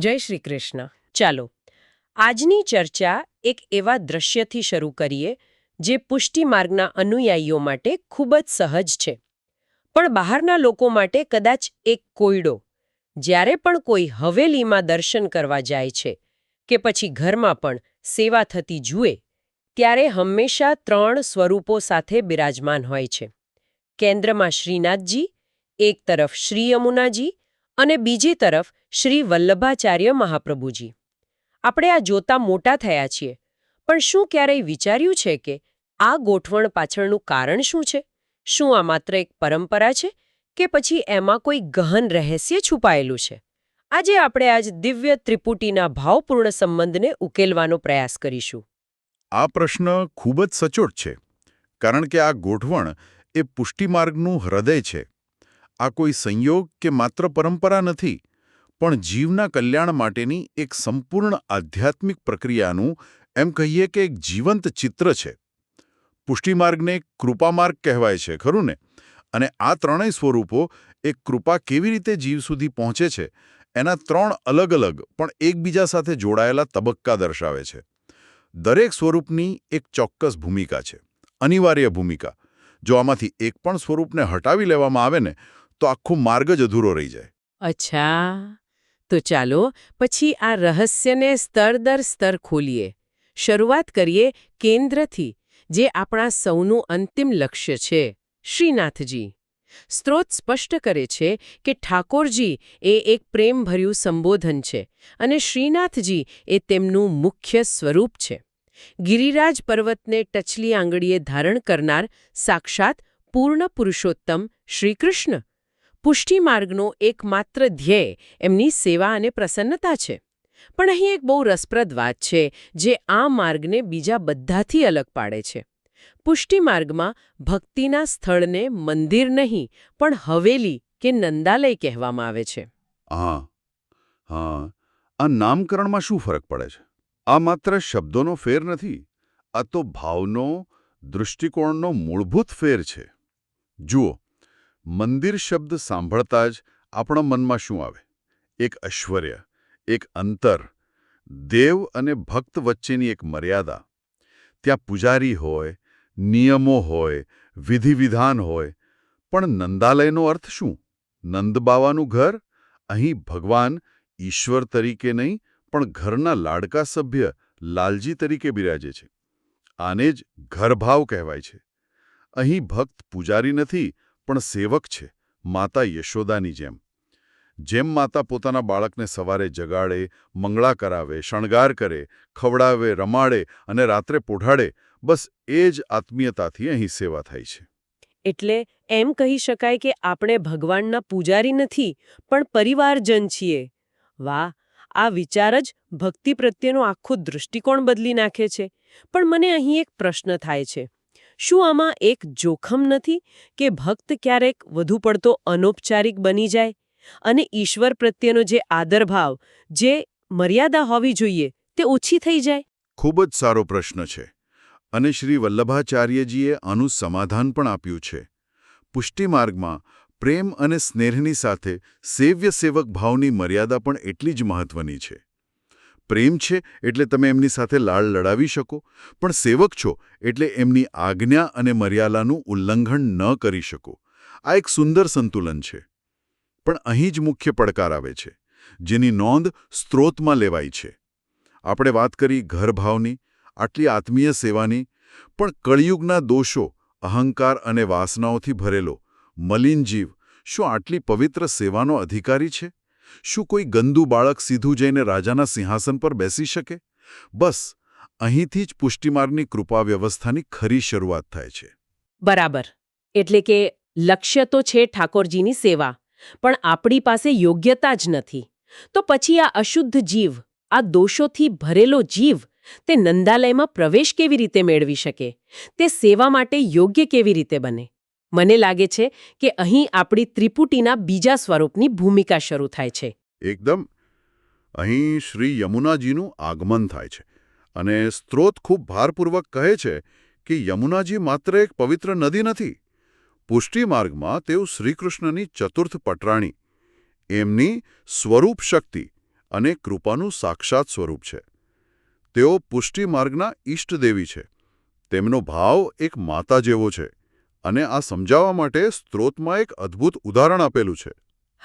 જય શ્રી કૃષ્ણ. ચાલો, આજની ચર્ચા એક એવા દ્રશ્યથી શરૂ કરીએ, જે પુષ્ટિ માર્ગના અનુયાયીઓ માટે ખૂબ જ સહજ છે. પણ બહારના લોકો માટે કદાચ એક કોયડો, જ્યારે પણ કોઈ હવેલીમાં દર્શન કરવા જાય છે, કે પછી ઘરમાં પણ સેવા થતી જુએ, ત્યારે હંમેશા ત્રણ સ્વરૂપો સાથે બિરાજમાન હોય છે. કેન્દ્રમાં શ્રીનાથજી, એક તરફ શ્રી યમુનાજી અને બીજી તરફ શ્રી વલ્લભાચાર્ય મહાપ્રભુજી. આપણે આ જોતા મોટા થયા છીએ, પણ શું ક્યારેય વિચાર્યું છે કે આ ગોઠવણ પાછળનું કારણ શું છે? શું આ માત્ર એક પરંપરા છે કે પછી એમાં કોઈ ગહન રહસ્ય છુપાયેલું છે? આજે આપણે આજ દિવ્ય ત્રિપુટીના ભાવપૂર્ણ સંબંધને ઉકેલવાનો પ્રયાસ કરીશું. આ પ્રશ્ન ખૂબ જ સચોટ છે, કારણ કે આ ગોઠવણ એ પુષ્ટિમાર્ગનું હૃદય છે. આ કોઈ સંયોગ કે માત્ર પરંપરા નથી, પણ જીવના કલ્યાણ માટેની એક સંપૂર્ણ આધ્યાત્મિક પ્રક્રિયાનું એમ કહીએ કે એક જીવંત ચિત્ર છે. પુષ્ટિમાર્ગને કૃપામાર્ગ કહેવાય છે, ખરું ને? અને આ ત્રણેય સ્વરૂપો એક કૃપા કેવી રીતે જીવ સુધી પહોંચે છે, એના ત્રણ અલગ અલગ, પણ એકબીજા સાથે જોડાયેલા તબક્કા દર્શાવે છે. દરેક સ્વરૂપની એક ચોક્કસ ભૂમિકા છે, અનિવાર્ય ભૂમિકા. જો આમાંથી એક પણ સ્વરૂપને હટાવી લેવામાં આવે ને તો આખો માર્ગ જ અધૂરો રહી જાય. અચ્છા. તો ચાલો પછી આ રહસ્યને સ્તર દર સ્તર ખોલીએ. શરૂઆત કરીએ કેન્દ્રથી, જે આપણા સૌનું અંતિમ લક્ષ્ય છે. શ્રીનાથજી, સ્ત્રોત સ્પષ્ટ કરે છે કે ઠાકોરજી એ એક પ્રેમભર્યું સંબોધન છે અને શ્રીનાથજી એ તેમનું મુખ્ય સ્વરૂપ છે. ગિરિરાજ પર્વતને ટચલી આંગળીએ ધારણ કરનાર સાક્ષાત પૂર્ણ પુરુષોત્તમ શ્રીકૃષ્ણ પુષ્ટિમાર્ગનો એકમાત્ર ધ્યેય એમની સેવા અને પ્રસન્નતા છે. પણ અહીં એક બહુ રસપ્રદ વાત છે, જે આ માર્ગને બીજા બધાથી અલગ પાડે છે. પુષ્ટિમાર્ગમાં ભક્તિના સ્થળને મંદિર નહીં, પણ હવેલી કે નંદાલય કહેવામાં આવે છે. હા હા, આ નામકરણમાં શું ફરક પડે છે? આ માત્ર શબ્દોનો ફેર નથી, આ તો ભાવનો, દૃષ્ટિકોણનો મૂળભૂત ફેર છે. જુઓ મંદિર શબ્દ સાંભળતા જ આપણા મનમાં શું આવે? એક ઐશ્વર્ય, એક અંતર, દેવ અને ભક્ત વચ્ચેની એક મર્યાદા. ત્યાં પૂજારી હોય, નિયમો હોય, વિધિવિધાન હોય, પણ નંદાલયનો અર્થ શું? નંદબાવાનું ઘર, અહીં ભગવાન ઈશ્વર તરીકે નહીં, પણ ઘરના લાડકા સભ્ય લાલજી તરીકે બિરાજે છે. આને જ ઘરભાવ કહેવાય છે. અહીં ભક્ત પૂજારી નથી પણ સેવક છે, માતા યશોદાની જેમ. જેમ માતા પોતાના બાળકને સવારે જગાડે, મંગળા કરાવે, શણગાર કરે, ખવડાવે, રમાડે અને રાત્રે પોઢાડે, બસ એ જ આત્મીયતાથી અહીં સેવા થાય છે. એટલે એમ કહી શકાય કે આપણે ભગવાનના પૂજારી નથી, પણ પરિવારજન છીએ. વાહ, આ વિચાર જ ભક્તિ પ્રત્યેનો આખો દૃષ્ટિકોણ બદલી નાખે છે. પણ મને અહીં એક પ્રશ્ન થાય છે. શું આમાં એક જોખમ નથી કે ભક્ત ક્યારેક વધુ પડતો અનૌપચારિક બની જાય? અને ઈશ્વર પ્રત્યેનો જે આદરભાવ, જે મર્યાદા હોવી જોઈએ, તે ઓછી થઈ જાય? ખૂબ જ સારો પ્રશ્ન છે. અને શ્રી વલ્લભાચાર્યજીએ આનું સમાધાન પણ આપ્યું છે. પુષ્ટિમાર્ગમાં પ્રેમ અને સ્નેહની સાથે સેવ્ય સેવક ભાવની મર્યાદા પણ એટલી જ મહત્વની છે. પ્રેમ છે એટલે તમે એમની સાથે લાળ લડાવી શકો. પણ સેવક છો એટલે એમની આજ્ઞા અને મર્યાદાનું ઉલ્લંઘન ન કરી શકો. આ એક સુંદર સંતુલન છે. પણ અહીં જ મુખ્ય પડકાર આવે છે, જેની નોંધ સ્ત્રોતમાં લેવાઈ છે. આપણે વાત કરી ઘરભાવની, આટલી આત્મીય સેવાની, પણ કળિયુગના દોષો, અહંકાર અને વાસનાઓથી ભરેલો, મલિન જીવ, શું આટલી પવિત્ર સેવાનો અધિકારી છે? શું કોઈ ગંદુ બાળક સીધું જઈને રાજાના સિંહાસન પર બેસી શકે? બસ, અહીંથી જ પુષ્ટિમાર્ગની કૃપા વ્યવસ્થાની ખરી શરૂઆત થાય છે. બરાબર. એટલે કે લક્ષ્ય તો છે ઠાકોરજીની સેવા, પણ આપણી પાસે યોગ્યતા જ નથી. તો પછી આ અશુદ્ધ જીવ, આ દોષોથી ભરેલો જીવ, તે નંદાલયમાં પ્રવેશ કેવી રીતે મેળવી શકે? તે સેવા માટે યોગ્ય કેવી રીતે બને? મને લાગે છે કે અહીં આપણી ત્રિપુટીના બીજા સ્વરૂપની ભૂમિકા શરૂ થાય છે. એકદમ. અહીં શ્રી યમુનાજીનું આગમન થાય છે અને સ્ત્રોત ખૂબ ભારપૂર્વક કહે છે કે યમુનાજી માત્ર એક પવિત્ર નદી નથી. પુષ્ટિમાર્ગમાં તેઓ શ્રીકૃષ્ણની ચતુર્થ પટરાણી. એમની સ્વરૂપ શક્તિ અને કૃપાનું સાક્ષાત સ્વરૂપ છે. તેઓ પુષ્ટિ માર્ગના ઈષ્ટદેવી છે. તેમનો ભાવ એક માતા જેવો છે. અને આ સમજાવવા માટે સ્ત્રોતમાં એક અદ્ભુત ઉદાહરણ આપેલું છે.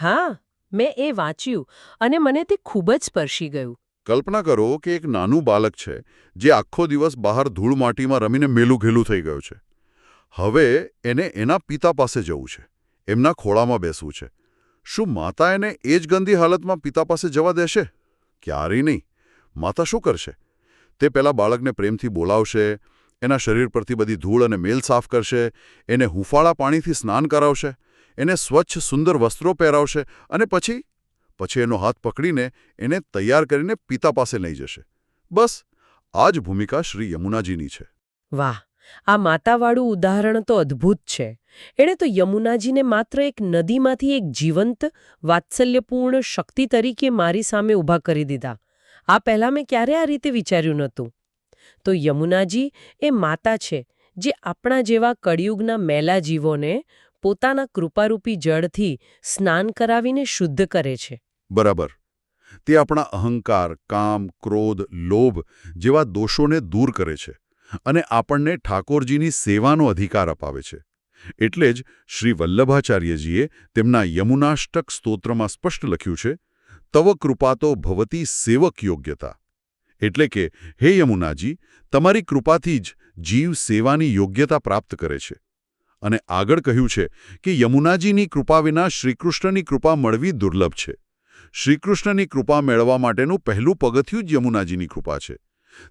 હા મેં એ વાંચ્યું અને મને તે ખૂબ જ સ્પર્શી ગયું. કલ્પના કરો કે એક નાનું બાળક છે જે આખો દિવસ બહાર ધૂળ માટીમાં રમીને મેલું ઘેલું થઈ ગયું છે. હવે એને એના પિતા પાસે જવું છે એમના ખોળામાં બેસવું છે. શું માતા એને એ જ ગંદી હાલતમાં પિતા પાસે જવા દેશે? ક્યારેય નહીં. માતા શું કરશે? તે પહેલાં બાળકને પ્રેમથી બોલાવશે એના શરીર પરથી બધી ધૂળ અને મેલ સાફ કરશે, એને હુંફાળા પાણીથી સ્નાન કરાવશે, એને સ્વચ્છ સુંદર વસ્ત્રો પહેરાવશે અને પછી પછી એનો હાથ પકડીને એને તૈયાર કરીને પિતા પાસે લઈ જશે. બસ, આ જ ભૂમિકા શ્રી યમુનાજીની છે. વાહ, આ માતાવાળું ઉદાહરણ તો અદ્ભુત છે. એણે તો યમુનાજીને માત્ર એક નદીમાંથી એક જીવંત, વાત્સલ્યપૂર્ણ શક્તિ તરીકે મારી સામે ઊભા કરી દીધા. આ પહેલાં મેં ક્યારે આ રીતે વિચાર્યું નહોતું? તો યમુનાજી એ માતા છે, જે આપણા જેવા કળિયુગના મેલા જીવોને પોતાના કૃપારૂપી જળથી સ્નાન કરાવીને શુદ્ધ કરે છે. બરાબર. તે આપણા અહંકાર, કામ, ક્રોધ, લોભ જેવા દોષોને દૂર કરે છે અને આપણને ઠાકોરજીની સેવાનો અધિકાર અપાવે છે. એટલે જ શ્રી વલ્લભાચાર્યજીએ તેમના યમુનાષ્ટક સ્તોત્રમાં સ્પષ્ટ લખ્યું છે, તવ કૃપાતો ભવતી સેવક યોગ્યતા. એટલે કે, હે યમુનાજી, તમારી કૃપાથી જ જીવ સેવાની યોગ્યતા પ્રાપ્ત કરે છે. અને આગળ કહ્યું છે કે, યમુનાજીની કૃપા વિના શ્રીકૃષ્ણની કૃપા મળવી દુર્લભ છે. શ્રીકૃષ્ણની કૃપા મેળવવા માટેનું પહેલું પગથિયું જ યમુનાજીની કૃપા છે.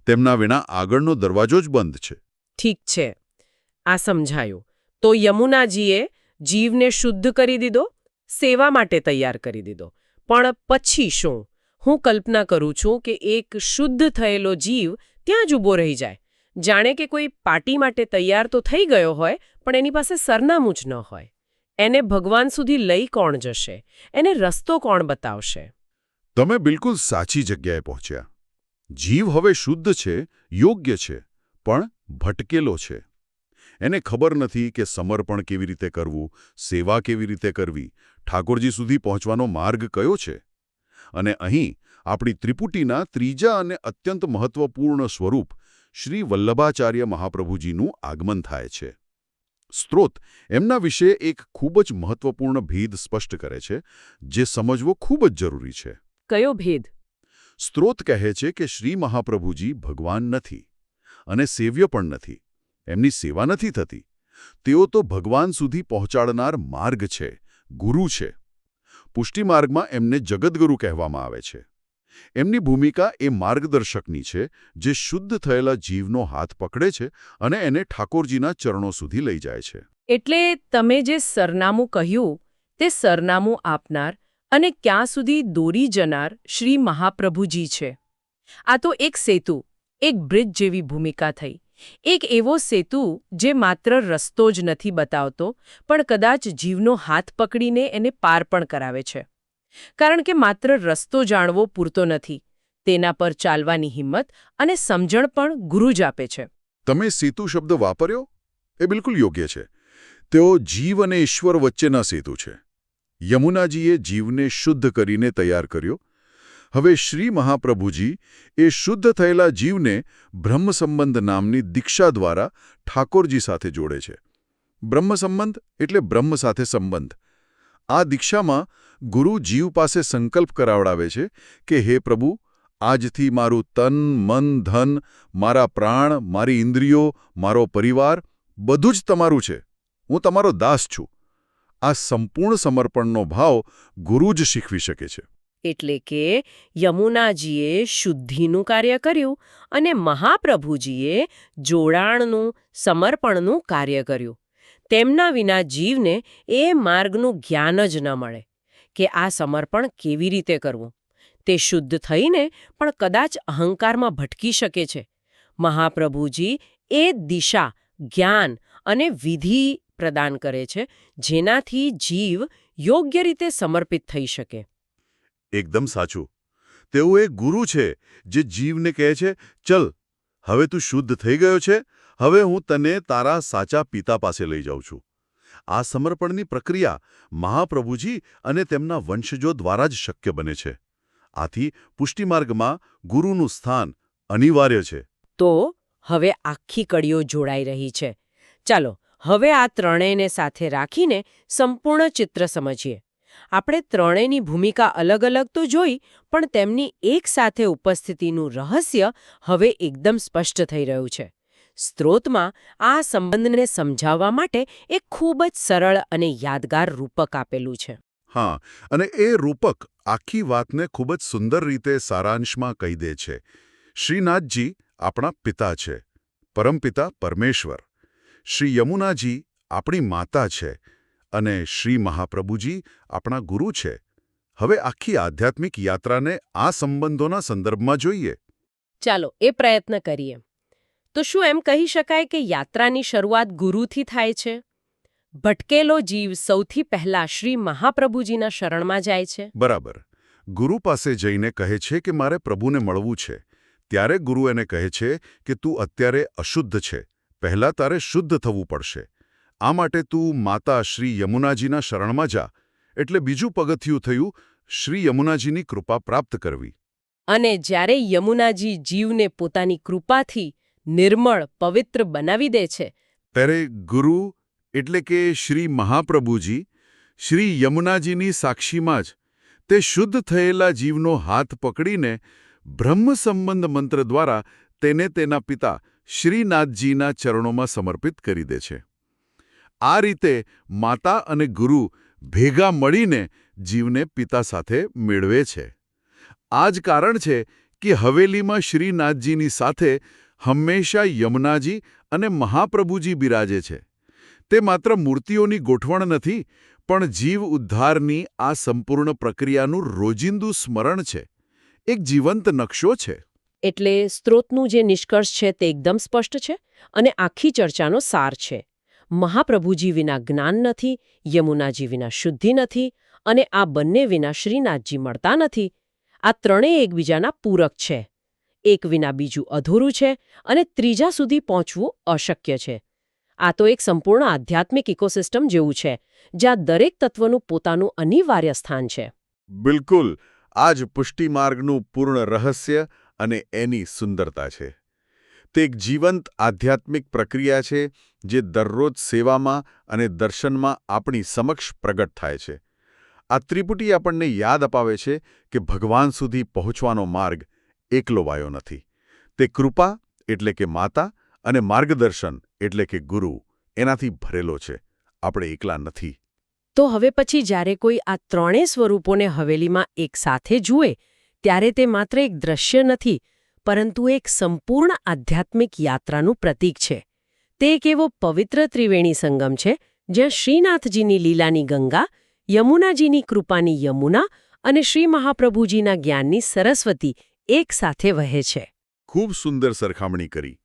તેમના વિના આગળનો દરવાજો જ બંધ છે. ઠીક છે. આ સમજાયું. તો યમુનાજીએ જીવને શુદ્ધ કરી દીધો, સેવા માટે તૈયાર કરી દીધો. પણ પછી શું? હું કલ્પના કરું છું કે એક શુદ્ધ થયેલો જીવ ત્યાં જ ઊભો રહી જાય. જાણે કે કોઈ પાર્ટી માટે તૈયાર તો થઈ ગયો હોય, પણ એની પાસે સરનામું જ ન હોય. એને ભગવાન સુધી લઈ કોણ જશે? એને રસ્તો કોણ બતાવશે? તમે બિલકુલ સાચી જગ્યાએ પહોંચ્યા. જીવ હવે શુદ્ધ છે, યોગ્ય છે, પણ ભટકેલો છે. એને ખબર નથી કે સમર્પણ કેવી રીતે કરવું, સેવા કેવી રીતે કરવી, ઠાકોરજી સુધી પહોંચવાનો માર્ગ કયો છે. અને અહીં આપણી ત્રિપુટીના ત્રીજા અને અત્યંત મહત્વપૂર્ણ સ્વરૂપ શ્રી વલ્લભાચાર્ય મહાપ્રભુજીનું આગમન થાય છે. સ્ત્રોત એમના વિશે એક ખૂબ જ મહત્વપૂર્ણ ભેદ સ્પષ્ટ કરે છે જે સમજવો ખૂબ જ જરૂરી છે. કયો ભેદ? સ્ત્રોત કહે છે કે શ્રી મહાપ્રભુજી ભગવાન નથી અને સેવ્ય પણ નથી. એમની સેવા નથી થતી. તેઓ તો ભગવાન સુધી પહોંચાડનાર માર્ગ છે ગુરુ છે. પુષ્ટિ માર્ગમાં એમને જગદગુરુ કહેવામાં આવે છે. એમની ભૂમિકા એ માર્ગદર્શકની છે, જે શુદ્ધ થયેલા જીવનો હાથ પકડે છે અને એને ઠાકોરજીના ચરણો સુધી લઈ જાય છે. એટલે તમે જે સરનામું કહ્યું, તે સરનામું આપનાર અને ક્યાં સુધી દોરી જનાર શ્રી મહાપ્રભુજી છે. આ તો એક સેતુ, એક બ્રિજ જેવી ભૂમિકા થઈ. એક એવો સેતુ જે માત્ર રસ્તો જ નથી બતાવતો, પણ કદાચ જીવનો હાથ પકડીને એને પાર પણ કરાવે છે. કારણ કે માત્ર રસ્તો જાણવો પૂરતો નથી, તેના પર ચાલવાની હિંમત અને સમજણ પણ ગુરુ જ આપે છે. તમે સેતુ શબ્દ વાપર્યો? એ બિલકુલ યોગ્ય છે. તેઓ જીવ અને ઈશ્વર વચ્ચેના સેતુ છે. યમુનાજીએ જીવને શુદ્ધ કરીને તૈયાર કર્યો હવે શ્રી મહાપ્રભુજી એ શુદ્ધ થયેલા જીવને બ્રહ્મ સંબંધ નામની દીક્ષા દ્વારા ઠાકોરજી સાથે જોડે છે. બ્રહ્મ સંબંધ એટલે બ્રહ્મ સાથે સંબંધ. આ દીક્ષામાં ગુરુ જીવ પાસે સંકલ્પ કરાવડાવે છે કે, હે પ્રભુ, આજથી મારું તન, મન, ધન, મારા પ્રાણ, મારી ઇન્દ્રિયો, મારો પરિવાર બધું જ તમારું છે. હું તમારો દાસ છું. આ સંપૂર્ણ સમર્પણનો ભાવ ગુરુ જ શીખવી શકે છે. એટલે કે યમુનાજીએ શુદ્ધિનું કાર્ય કર્યું અને મહાપ્રભુજીએ જોડાણનું, સમર્પણનું કાર્ય કર્યું. તેમના વિના જીવને એ માર્ગનું જ્ઞાન જ ન મળે કે આ સમર્પણ કેવી રીતે કરવું. તે શુદ્ધ થઈને પણ કદાચ અહંકારમાં ભટકી શકે છે. મહાપ્રભુજી એ દિશા, જ્ઞાન અને વિધિ પ્રદાન કરે છે જેનાથી જીવ યોગ્ય રીતે સમર્પિત થઈ શકે. એકદમ સાચું. તેઓ એક ગુરુ છે જે જીવને કહે છે, ચલ, હવે તું શુદ્ધ થઈ ગયો છે, હવે હું તને તારા સાચા પિતા પાસે લઈ જાઉં છું. આ સમર્પણની પ્રક્રિયા મહાપ્રભુજી અને તેમના વંશજો દ્વારા જ શક્ય બને છે. આથી પુષ્ટિમાર્ગમાં ગુરુનું સ્થાન અનિવાર્ય છે. તો હવે આખી કડીઓ જોડાઈ રહી છે. ચાલો, હવે આ ત્રણેયને સાથે રાખીને સંપૂર્ણ ચિત્ર સમજીએ. આપણે ત્રણેયની ભૂમિકા અલગ અલગ તો જોઈ, પણ તેમની એક સાથે ઉપસ્થિતિનું રહસ્ય હવે એકદમ સ્પષ્ટ થઈ રહ્યું છે. સ્ત્રોતમાં આ સંબંધને સમજાવવા માટે એક ખૂબ જ સરળ અને યાદગાર રૂપક આપેલું છે. હા, અને એ રૂપક આખી વાતને ખૂબ જ સુંદર રીતે સારાંશમાં કહી દે છે. શ્રીનાથજી આપણા પિતા છે, પરમપિતા પરમેશ્વર. શ્રી યમુનાજી આપણી માતા છે અને શ્રી મહાપ્રભુજી આપણા ગુરુ છે. હવે આખી આધ્યાત્મિક યાત્રાને આ સંબંધોના સંદર્ભમાં જોઈએ. ચાલો એ પ્રયત્ન કરીએ. તો શું એમ કહી શકાય કે યાત્રાની શરૂઆત ગુરુથી થાય છે? ભટકેલો જીવ સૌથી પહેલા શ્રી મહાપ્રભુજીના શરણમાં જાય છે? બરાબર. ગુરુ પાસે જઈને કહે છે કે મારે પ્રભુને મળવું છે. ત્યારે ગુરુ એને કહે છે કે તું અત્યારે અશુદ્ધ છે. પહેલાં તારે શુદ્ધ થવું પડશે. આ માટે તું માતા શ્રી યમુનાજીના શરણમાં જા એટલે બીજું પગથિયું થયું શ્રી યમુનાજીની કૃપા પ્રાપ્ત કરવી. અને જ્યારે યમુનાજી જીવને પોતાની કૃપાથી નિર્મળ પવિત્ર બનાવી દે છે ત્યારે ગુરુ એટલે કે શ્રી મહાપ્રભુજી શ્રી યમુનાજીની સાક્ષીમાં જ તે શુદ્ધ થયેલા જીવનો હાથ પકડીને બ્રહ્મ સંબંધ મંત્ર દ્વારા તેને તેના પિતા શ્રીનાથજીના ચરણોમાં સમર્પિત કરી દે છે. આ રીતે માતા અને ગુરુ ભેગા મળીને જીવને પિતા સાથે મેળવે છે. આ જ કારણ છે કે હવેલીમાં શ્રીનાથજીની સાથે હંમેશા યમુનાજી અને મહાપ્રભુજી બિરાજે છે. તે માત્ર મૂર્તિઓની ગોઠવણ નથી, પણ જીવ ઉદ્ધારની આ સંપૂર્ણ પ્રક્રિયાનું રોજિંદુ સ્મરણ છે. એક જીવંત નકશો છે. એટલે સ્ત્રોતનું જે નિષ્કર્ષ છે તે એકદમ સ્પષ્ટ છે અને આખી ચર્ચાનો સાર છે. મહાપ્રભુજી વિના જ્ઞાન નથી, યમુનાજી વિના શુદ્ધિ નથી અને આ બંને વિના શ્રીનાથજી મળતા નથી. આ ત્રણેય એકબીજાના પૂરક છે. એક વિના બીજું અધૂરું છે અને ત્રીજા સુધી પહોંચવું અશક્ય છે. આ તો એક સંપૂર્ણ આધ્યાત્મિક ઇકોસિસ્ટમ જેવું છે, જ્યાં દરેક તત્વનું પોતાનું અનિવાર્ય સ્થાન છે. બિલકુલ. આ જ પુષ્ટિમાર્ગનું પૂર્ણ રહસ્ય અને એની સુંદરતા છે. તે એક જીવંત આધ્યાત્મિક પ્રક્રિયા છે, જે દરરોજ સેવામાં અને દર્શનમાં આપણી સમક્ષ પ્રગટ થાય છે. આ ત્રિપુટી આપણને યાદ અપાવે છે કે ભગવાન સુધી પહોંચવાનો માર્ગ એકલો વાયો નથી. તે કૃપા એટલે કે માતા અને માર્ગદર્શન એટલે કે ગુરુ એનાથી ભરેલો છે. આપણે એકલા નથી. તો હવે પછી જ્યારે કોઈ આ ત્રણેય સ્વરૂપોને હવેલીમાં એક સાથે જુએ, ત્યારે તે માત્ર એક દ્રશ્ય નથી પરંતુ એક સંપૂર્ણ આધ્યાત્મિક યાત્રાનું પ્રતીક છે. તે એક એવો પવિત્ર ત્રિવેણી સંગમ છે, જ્યાં શ્રીનાથજીની લીલાની ગંગા, યમુનાજીની કૃપાની યમુના અને શ્રી મહાપ્રભુજીના જ્ઞાનની સરસ્વતી એક સાથે વહે છે. ખૂબ સુંદર સરખામણી કરી.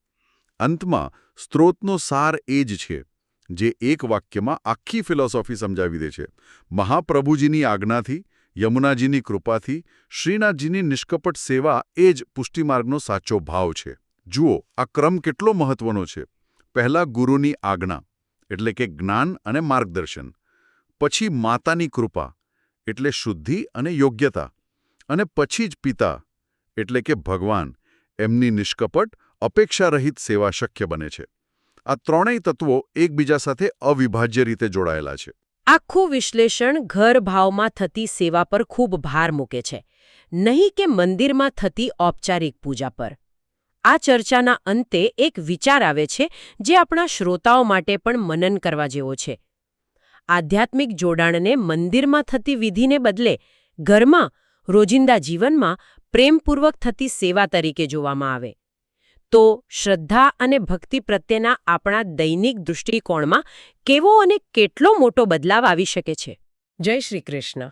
અંતમાં, સ્ત્રોતનો સાર એ જ છે, જે એક વાક્યમાં આખી ફિલોસોફી સમજાવી દે છે. મહાપ્રભુજીની આજ્ઞાથી યમુનાજીની કૃપાથી શ્રીનાથજીની નિષ્કપટ સેવા એ જ પુષ્ટિમાર્ગનો સાચો ભાવ છે. જુઓ, આ ક્રમ કેટલો મહત્વનો છે. પહેલા ગુરુની આજ્ઞા, એટલે કે જ્ઞાન અને માર્ગદર્શન. પછી માતાની કૃપા, એટલે શુદ્ધિ અને યોગ્યતા. અને પછી જ પિતા, એટલે કે ભગવાન, એમની નિષ્કપટ, અપેક્ષારહિત સેવા શક્ય બને છે. આ ત્રણેય તત્વો એકબીજા સાથે અવિભાજ્ય રીતે જોડાયેલા છે. આખું વિશ્લેષણ ઘર ભાવમાં થતી સેવા પર ખૂબ ભાર મૂકે છે. નહીં કે મંદિરમાં થતી ઔપચારિક પૂજા પર. આ ચર્ચાના અંતે એક વિચાર આવે છે, જે આપણા શ્રોતાઓ માટે પણ મનન કરવા જેવો છે. આધ્યાત્મિક જોડાણને મંદિરમાં થતી વિધિને બદલે ઘરમાં રોજિંદા જીવનમાં પ્રેમપૂર્વક થતી સેવા તરીકે જોવામાં આવે. તો શ્રદ્ધા અને ભક્તિ પ્રત્યેના આપણા દૈનિક દૃષ્ટિકોણમાં કેવો અને કેટલો મોટો બદલાવ આવી શકે છે? જય શ્રી કૃષ્ણ.